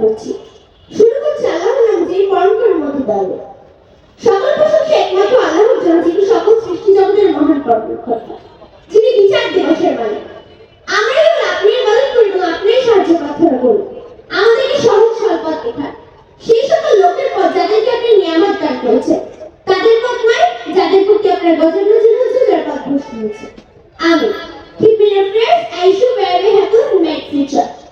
করছি শুরু করছে আল্লাহর নাম যিনি দাও সকল প্রশংসা একমাত্র আল্লাহর জন্য যিনি সকল সৃষ্টি জগতের মহান কর্মকর্তা যিনি বিচার দিবসের মালিক। আমরা এবার আপনি ইবাদত করি এবং আপনি সাহায্য প্রার্থনা করুন আমাদেরকে সহজ সরল দেখান। সেই সকল লোকের পথ যাদেরকে আপনি নিয়ামত দান করেছেন তাদের পথ নয় যাদের প্রতি আপনার গজব নজর হচ্ছে যার পথ ভ্রষ্ট হয়েছে আমি Keep me your prayers, I should make future.